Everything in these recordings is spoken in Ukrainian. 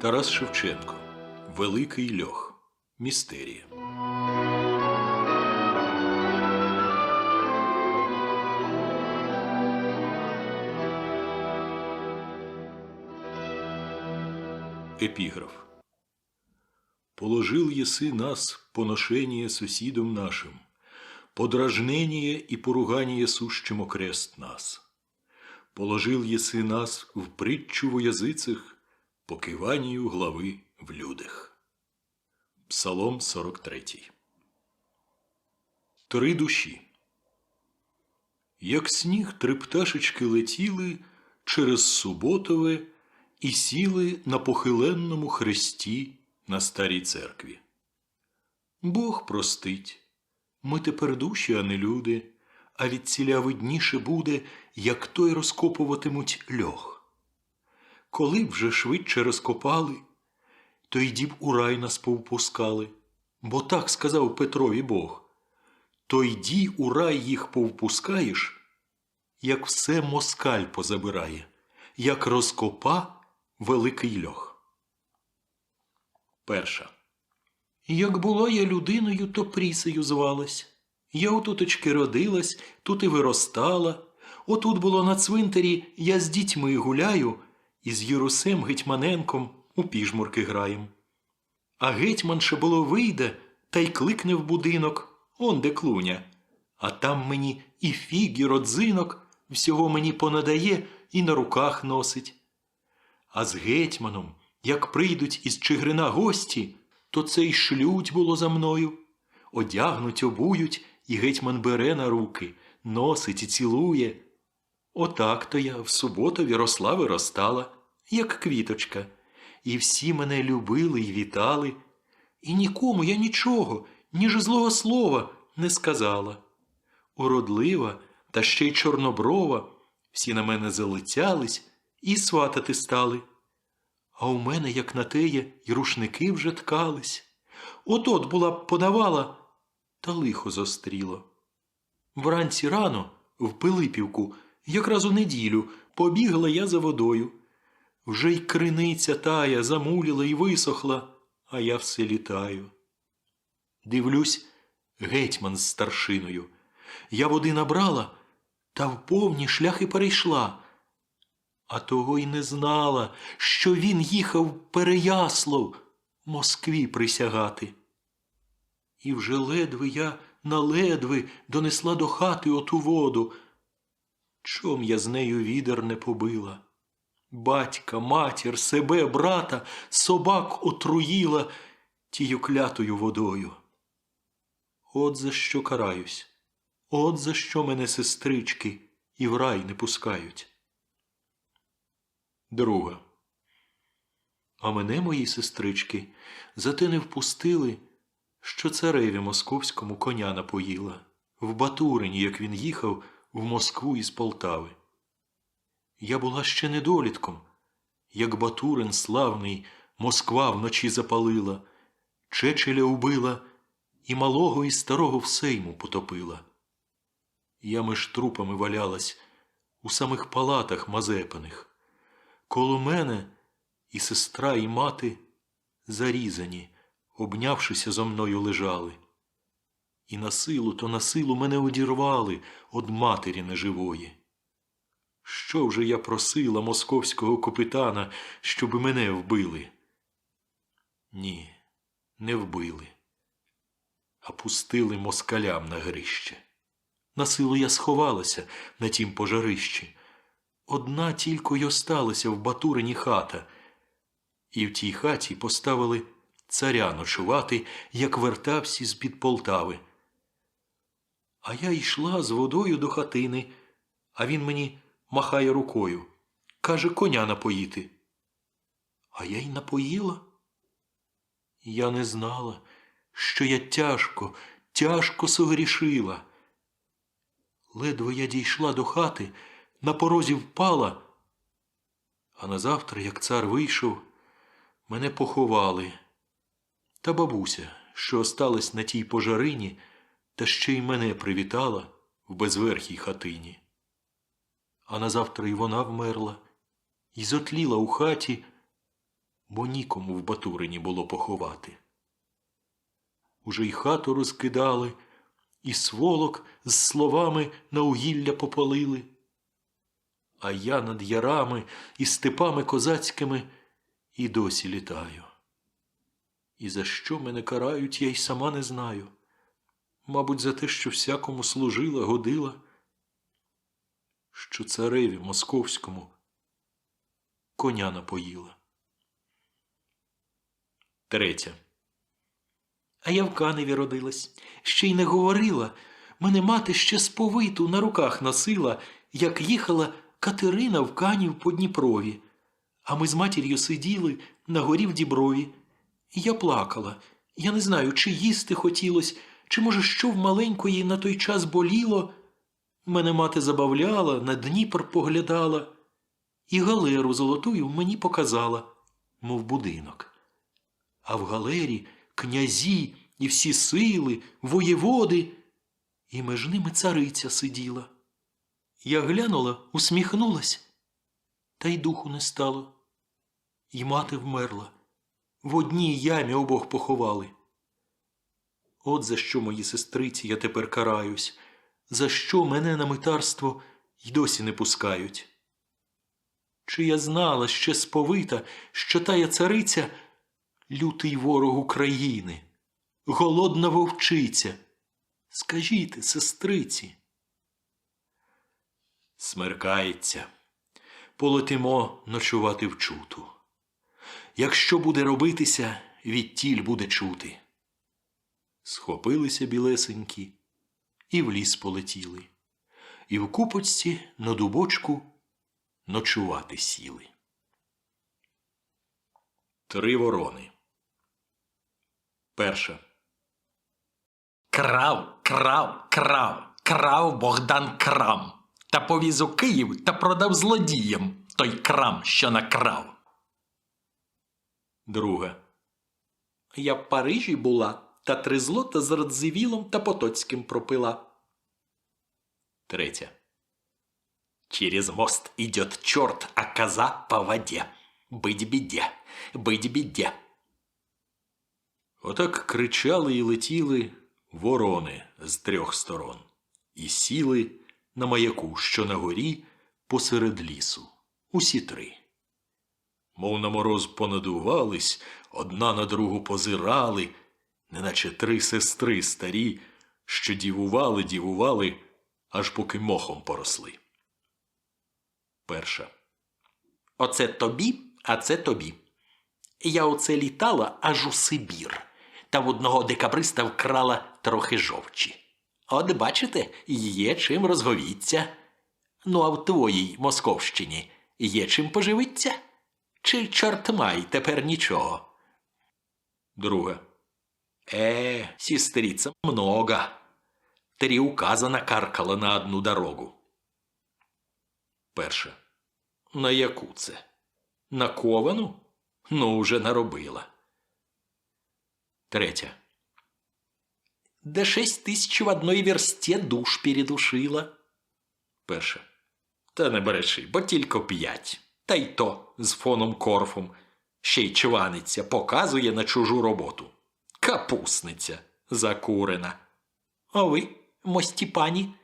Тарас Шевченко. Великий льох. Містерія. Епіграф. Положил есы нас поношение сусідом нашим, подражнение и поругание сущим окрест нас. Положил еси нас в притчу во покиванію глави в людях. Псалом 43. Три душі. Як сніг три пташечки летіли через Суботове і сіли на похиленному хресті на старій церкві. Бог простить. Ми тепер душі, а не люди, а від ціля видніше буде, як той розкопуватимуть льох. Коли б вже швидше розкопали, то й діб у рай нас повпускали, бо так сказав Петрові Бог. То йді у рай їх повпускаєш, як все москаль позабирає, як розкопа великий льох. Перша. Як була я людиною, то прісею звалась. Я отуточки родилась, тут і виростала. Отут було на цвинтарі, я з дітьми гуляю, і з Єрусем Гетьманенком у піжмурки граєм. А гетьман ще було вийде та й кликне в будинок, он де клуня. А там мені і фіг, і родзинок, всього мені понадає і на руках носить. А з гетьманом, як прийдуть із Чигирина гості, то це й шлють було за мною. Одягнуть, обують, і гетьман бере на руки, носить і цілує. Отак то я в суботові росла виростала, як квіточка, і всі мене любили й вітали, і нікому я нічого, ніж злого слова не сказала. Уродлива та ще й чорноброва, всі на мене залицялись і сватати стали. А у мене, як на теє, й рушники вже ткались. От-от була б подавала, та лихо зостріло. Вранці рано, в Пилипівку, якраз у неділю, побігла я за водою. Вже й криниця тая замуліла й висохла, а я все літаю. Дивлюсь, гетьман з старшиною. Я води набрала, та в повні шляхи перейшла. А того й не знала, що він їхав в Переяслав Москві присягати. І вже ледве я на ледве донесла до хати оту воду. Чом я з нею відер не побила? Батька, матір, себе, брата, собак отруїла тію клятою водою. От за що караюсь, от за що мене сестрички і в рай не пускають. Друга. А мене, мої сестрички, за те не впустили, що цареві московському коня напоїла, в Батурині, як він їхав в Москву із Полтави. Я була ще недолітком, як Батурин славний Москва вночі запалила, Чечеля убила і малого і старого в сейму потопила. Я між трупами валялась у самих палатах мазепаних. Коло мене і сестра, і мати зарізані, обнявшися зо мною лежали. І на силу, то на силу мене одірвали од матері неживої. Що вже я просила московського капітана, щоб мене вбили? Ні, не вбили, а пустили москалям на грище. На силу я сховалася на тім пожарищі. Одна тільки й осталася в Батурині хата, і в тій хаті поставили царя ночувати, як вертався з під Полтави. А я йшла з водою до хатини, а він мені махає рукою. Каже, коня напоїти. А я й напоїла. Я не знала, що я тяжко, тяжко согрішила. Ледве я дійшла до хати, на порозі впала, а назавтра, як цар вийшов, мене поховали. Та бабуся, що осталась на тій пожарині, та ще й мене привітала в безверхій хатині. А назавтра й вона вмерла, і зотліла у хаті бо нікому в Батурині було поховати. Уже й хату розкидали, і сволок з словами на угілля попалили. А я над ярами і степами козацькими і досі літаю. І за що мене карають, я й сама не знаю. Мабуть, за те, що всякому служила, годила, що цареві московському коня напоїла. Третя. А я в Каневі родилась, ще й не говорила. Мене мати ще сповиту на руках носила, як їхала Катерина в Канів по Дніпрові. А ми з матір'ю сиділи на горі в Діброві. І я плакала. Я не знаю, чи їсти хотілось, чи, може, що в маленької на той час боліло. Мене мати забавляла, на Дніпр поглядала, і галеру золотую мені показала, мов будинок. А в галері князі і всі сили, воєводи, і між ними цариця сиділа. Я глянула, усміхнулась, та й духу не стало. І мати вмерла. В одній ямі обох поховали. От за що, мої сестриці, я тепер караюсь, за що мене на митарство й досі не пускають. Чи я знала ще сповита, що тая цариця лютий ворог України, голодна вовчиця? Скажіть, сестриці. Смеркається. Полетимо ночувати в чуту. Якщо буде робитися, відтіль буде чути. Схопилися білесенькі і в ліс полетіли, і в купочці на дубочку ночувати сіли. Три ворони. Перша. Крав, крав, крав, крав Богдан крам. Та повіз у Київ та продав злодіям той крам, що накрав. Друга. Я в Парижі була, та три злота з Радзивілом та Потоцьким пропила. Третя. Через мост идет черт, а коза по воде. Быть беде, быть беде. Отак кричали і летіли ворони з трьох сторон і сіли на маяку, що на горі посеред лісу. Усі три. Мов на мороз понадувались, одна на другу позирали, неначе три сестри старі, що дівували, дівували, аж поки мохом поросли. Перша. Оце тобі, а це тобі. Я оце літала аж у Сибір, та в одного декабриста вкрала трохи жовчі. От бачите, є чим розговіться. Ну, а в твоїй Московщині є чим поживиться? Чи чорт май тепер нічого? Друга. Э, сестрица, много. Три указа накаркала на одну дорогу. Перша. На яку це? На ковану? Ну, уже наробила. Третя. Да шесть тысяч в одной версте душ передушила. Перша. Та не бреши, бо тільки п'ять. Та й то з фоном корфом. Ще й чваниться, показує на чужу роботу. Капусниця закурена. А ви, мості пані,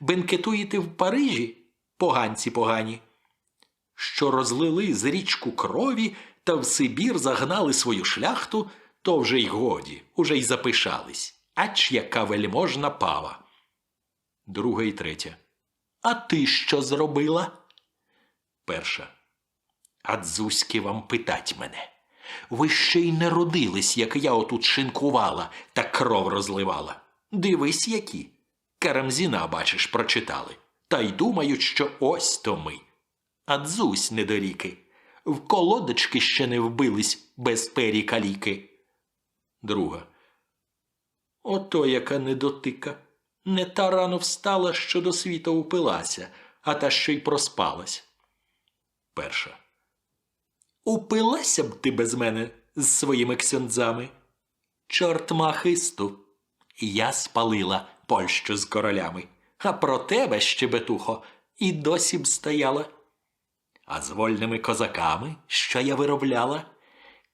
бенкетуєте в Парижі, поганці погані, що розлили з річку крові та в Сибір загнали свою шляхту, то вже й годі, уже й запишались. Ач яка вельможна пава. Друга і третя. А ти що зробила? Перша. А дзузьки вам питать мене. Ви ще й не родились, як я отут шинкувала та кров розливала. Дивись, які. Карамзіна, бачиш, прочитали. Та й думають, що ось то ми. А дзусь недоріки. В колодочки ще не вбились без пері каліки. Друга. Ото яка недотика. Не та рано встала, що до світа упилася, а та ще й проспалась. Перша. Упилася б ти без мене з своїми ксьондзами. Чорт махисту. Я спалила Польщу з королями, а про тебе, щебетухо, і досі б стояла. А з вольними козаками, що я виробляла,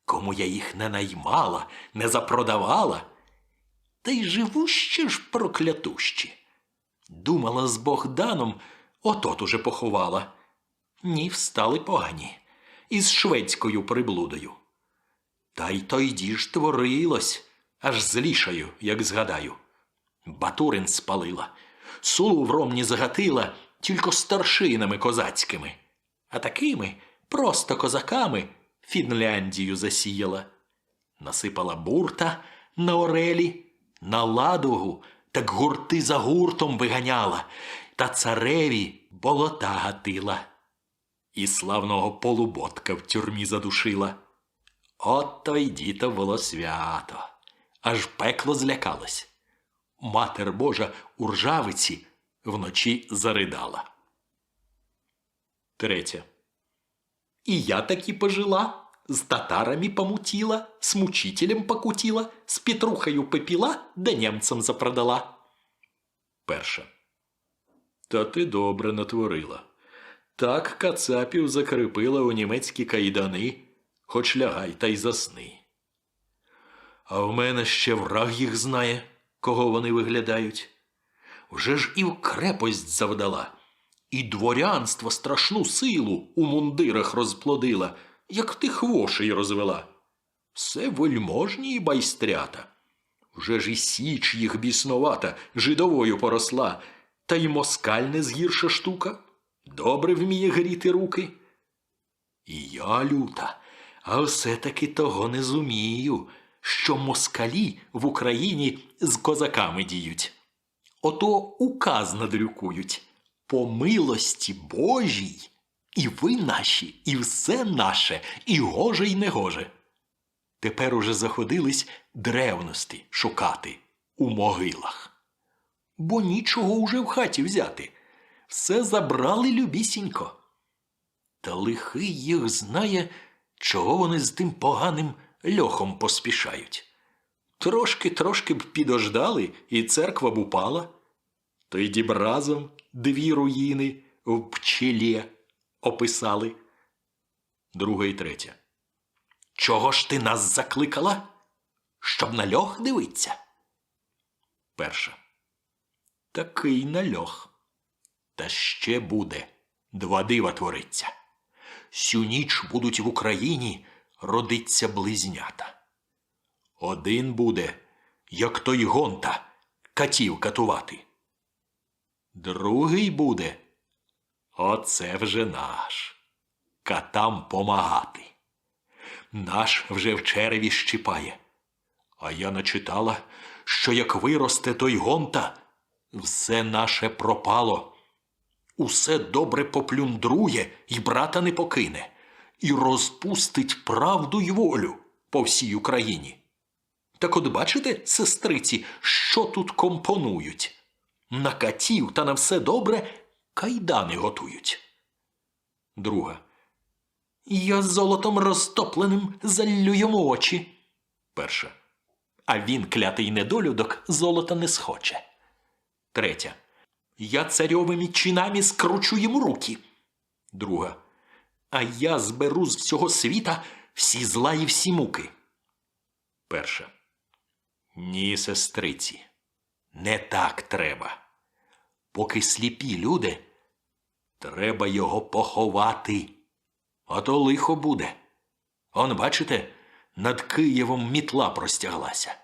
кому я їх не наймала, не запродавала. Та й живущі ж проклятущі. Думала з Богданом, отот уже поховала. Ні, встали погані. Із шведською приблудою. Та й тоді ж творилось, аж злішаю, як згадаю. Батурин спалила, сулу в ромні загатила, тільки старшинами козацькими, а такими просто козаками Фінляндію засіяла. Насипала бурта на орелі, на ладугу, так гурти за гуртом виганяла, та цареві болота гатила. І славного полуботка в тюрмі задушила. От то й діто було свято, аж пекло злякалось. Матер Божа у ржавиці вночі заридала. Третє. І я таки пожила, з татарами помутила, з мучителем покутила, з Петрухою попіла, да німцям запродала. Перше. Та ти добре натворила. Так кацапів закріпила у німецькі кайдани, хоч лягай та й засни. А в мене ще враг їх знає, кого вони виглядають. Вже ж і в крепость завдала, і дворянство страшну силу у мундирах розплодила, як ти хвошей розвела. Все вельможні й байстрята. Вже ж і січ їх біснувата, жидовою поросла, та й москаль не згірша штука. Добре вміє гріти руки. І я люта, а все-таки того не зумію, що москалі в Україні з козаками діють. Ото указ надрюкують по милості Божій, і ви наші, і все наше, і гоже, й негоже. Тепер уже заходились древності шукати у могилах. Бо нічого уже в хаті взяти. Все забрали любісінько. Та лихий їх знає, чого вони з тим поганим льохом поспішають. Трошки трошки б підождали, і церква б упала. Тоді б разом дві руїни в пчелі описали. Друге і третє. Чого ж ти нас закликала? Щоб на льох дивиться? Перше. Такий на льох. Та ще буде. Два дива твориться. Сю ніч будуть в Україні родиться близнята. Один буде, як той гонта, катів катувати. Другий буде. Оце вже наш. Катам помагати. Наш вже в череві щипає. А я начитала, що як виросте той гонта, все наше пропало. Усе добре поплюндрує і брата не покине, і розпустить правду й волю по всій Україні. Так от бачите, сестриці, що тут компонують? На катів та на все добре кайдани готують. Друга. Я золотом розтопленим заллю йому очі. Перша. А він, клятий недолюдок, золота не схоче. Третя. Я царьовими чинами скручу йому руки. Друга. А я зберу з всього світа всі зла і всі муки. Перша. Ні, сестриці, не так треба. Поки сліпі люди, треба його поховати. А то лихо буде. Он, бачите, над Києвом мітла простяглася,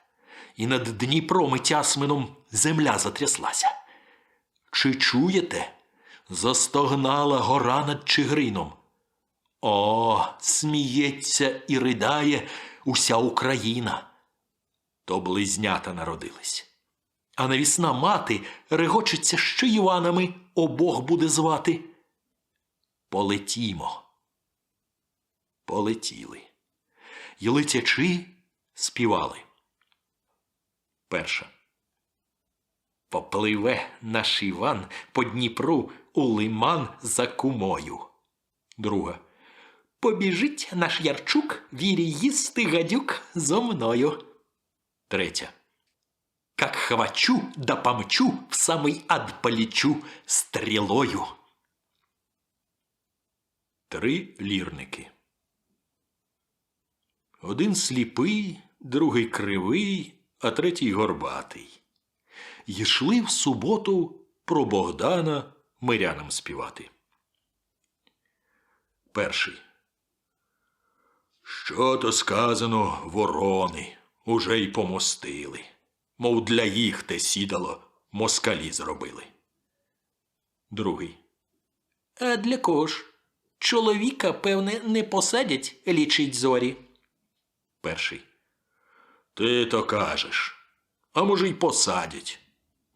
і над Дніпром і Тясмином земля затряслася. Чи чуєте? Застогнала гора над Чигрином. О, сміється і ридає уся Україна. То близнята народились. А навісна мати регочеться, що Іванами обох буде звати. Полетімо. Полетіли. І летячи співали. Перша. Попливе наш Іван по Дніпру у лиман за кумою. Друга. Побіжить наш Ярчук вірі їсти гадюк зо мною. Третя. Как хвачу да помчу, в самий ад полічу стрілою. Три лірники. Один сліпий, другий кривий, а третій горбатий. Йшли в суботу про Богдана мирянам співати. Перший. Що то сказано, ворони, уже й помостили. Мов для їх те сідало, москалі зробили. Другий. А для кого ж? Чоловіка, певне, не посадять лічить зорі. Перший. Ти то кажеш. А може, й посадять.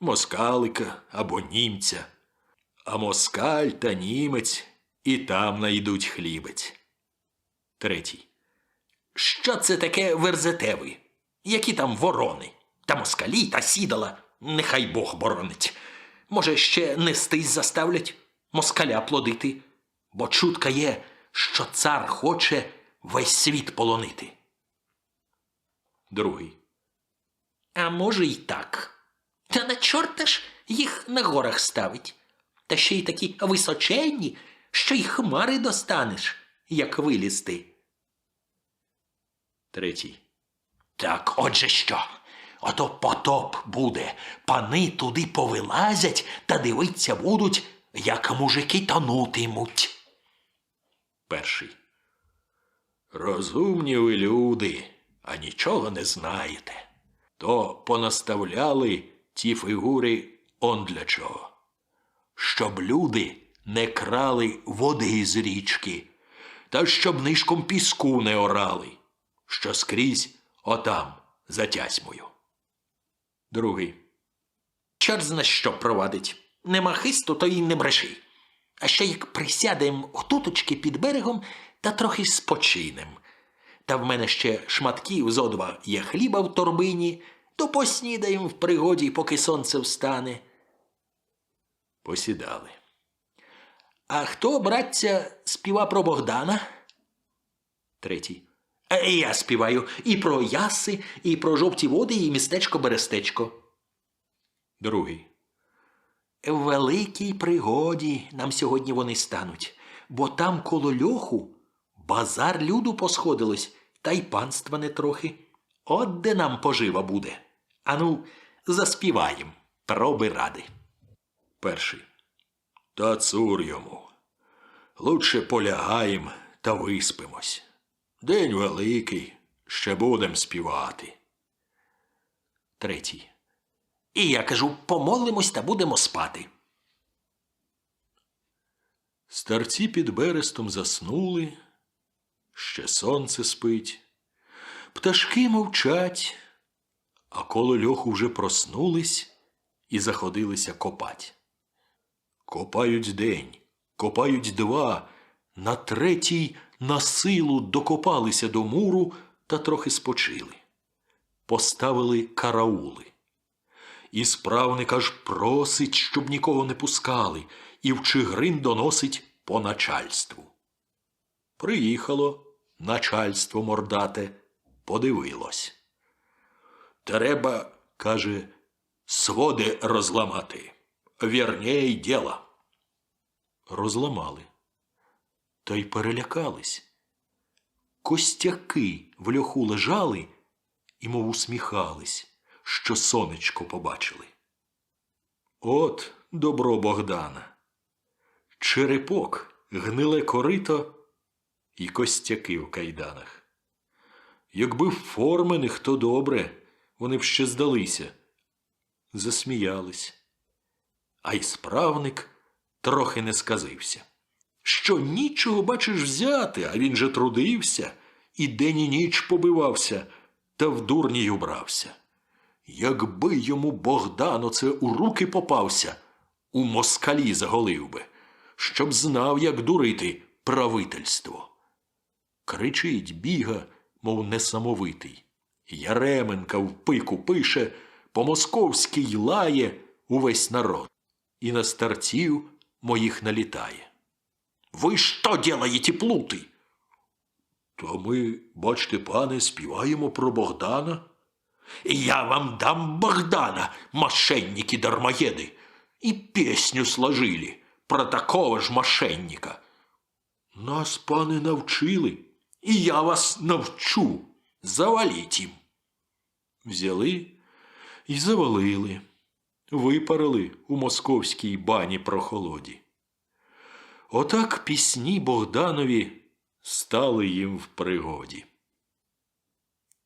Москалика або німця. А москаль та німець і там найдуть хлібець. Третій. Що це таке верзете ви? Які там ворони? Та москалі, та сідала. Нехай Бог боронить. Може, ще нестись заставлять москаля плодити, бо чутка є, що цар хоче весь світ полонити. Другий. А може, й так. Та на чорта ж їх на горах ставить. Та ще й такі височенні, що й хмари достанеш, як вилізти. Третій. Так, отже що? Ото потоп буде. Пани туди повилазять та дивиться будуть, як мужики тонутимуть. Перший. Розумні ви люди, а нічого не знаєте. То понаставляли ті фігури он для чого. Щоб люди не крали води з річки, та щоб нишком піску не орали, що скрізь отам за тясьмою. Другий. Чорт зна що провадить. Нема хисту, то й не бреши. А ще як присядем отуточки під берегом та трохи спочинем. Та в мене ще шматків зо два є хліба в торбині, то поснідаєм в пригоді, поки сонце встане. Посідали. А хто, братця, співа про Богдана? Третій. «Е, Я співаю і про яси, і про жовті води, і містечко Берестечко. Другий. В великій пригоді нам сьогодні вони стануть, бо там коло льоху базар люду посходилось, та й панства не трохи. От де нам пожива буде. Ану, заспіваєм, проби ради. Перший. Та цур йому. Лучше полягаєм та виспимось. День великий, ще будем співати. Третій. І я кажу, помолимось та будемо спати. Старці під берестом заснули, ще сонце спить, пташки мовчать, а коло льоху вже проснулись і заходилися копать. Копають день, копають два, на третій на силу докопалися до муру та трохи спочили. Поставили караули. І справник аж просить, щоб нікого не пускали, і в Чигрин доносить по начальству. Приїхало начальство мордате, подивилось. Треба, каже, своди розламати. Вірней діла. Розламали. Та й перелякались. Костяки в льоху лежали і мов усміхались що сонечко побачили. От добро Богдана. Черепок, гниле корито і костяки в кайданах. Якби вформених, то добре, вони б ще здалися. Засміялись. А й справник трохи не сказився. Що нічого, бачиш, взяти, а він же трудився, і день і ніч побивався, та в дурні й убрався. Якби йому Богдан оце у руки попався, у москалі заголив би, щоб знав, як дурити правительство. Кричить, біга, мов несамовитий. Яременка в пику пише, по московській лає увесь народ, і на старців моїх налітає. Ви що ділаєте плути? То ми, бачте, пане, співаємо про Богдана. Я вам дам Богдана, мошенники дармоеды, и песню сложили про такого ж мошенника. Нас, пане, навчили, і я вас навчу. Заваліть їм. Взяли і завалили, випарили у московській бані прохолоді. Отак пісні Богданові стали їм в пригоді.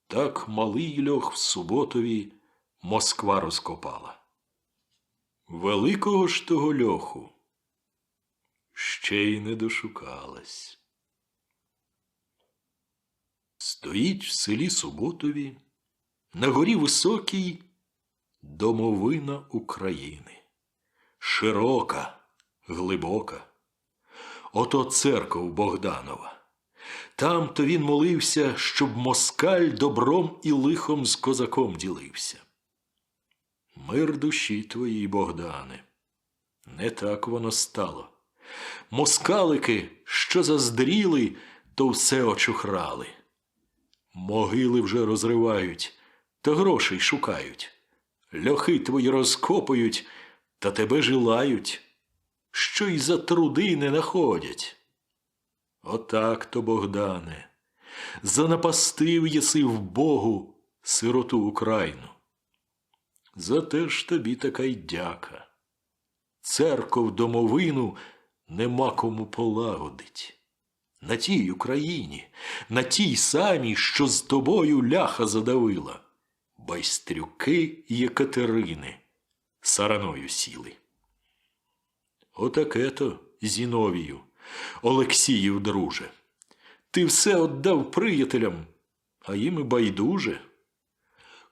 Так малий льох в суботові Москва розкопала. Великого ж того льоху ще й не дошукалась. Стоїть в селі Суботові на горі високій домовина України. Широка, глибока. Ото церков Богданова. Там то він молився, щоб москаль добром і лихом з козаком ділився. Мир душі твоїй, Богдане. Не так воно стало. Москалики, що заздріли, то все очухрали. Могили вже розривають, та грошей шукають. Льохи твої розкопують, та тебе жилають, що й за труди не находять. Отак то, Богдане, занапастив єси в Богу сироту Україну. За те ж тобі така й дяка. Церков домовину нема кому полагодить. На тій Україні, на тій самій, що з тобою ляха задавила, байстрюки Єкатерини сараною сіли. Отаке то, Зіновію, Олексіїв, друже. Ти все отдав приятелям, а їм і байдуже.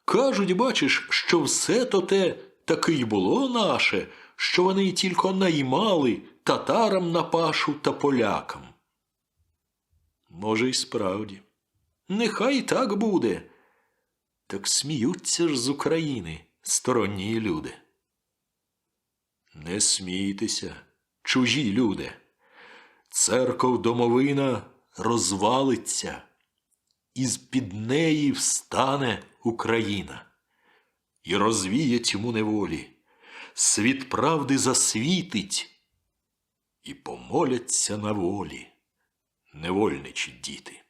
Кажуть, бачиш, що все то те таки й було наше, що вони тільки наймали татарам на пашу та полякам. Може, й справді. Нехай так буде. Так сміються ж з України сторонні люди. Не смійтеся, чужі люди. Церков домовина розвалиться, і з-під неї встане Україна, і розвіє тьму неволі, світ правди засвітить, і помоляться на волі невольничі діти.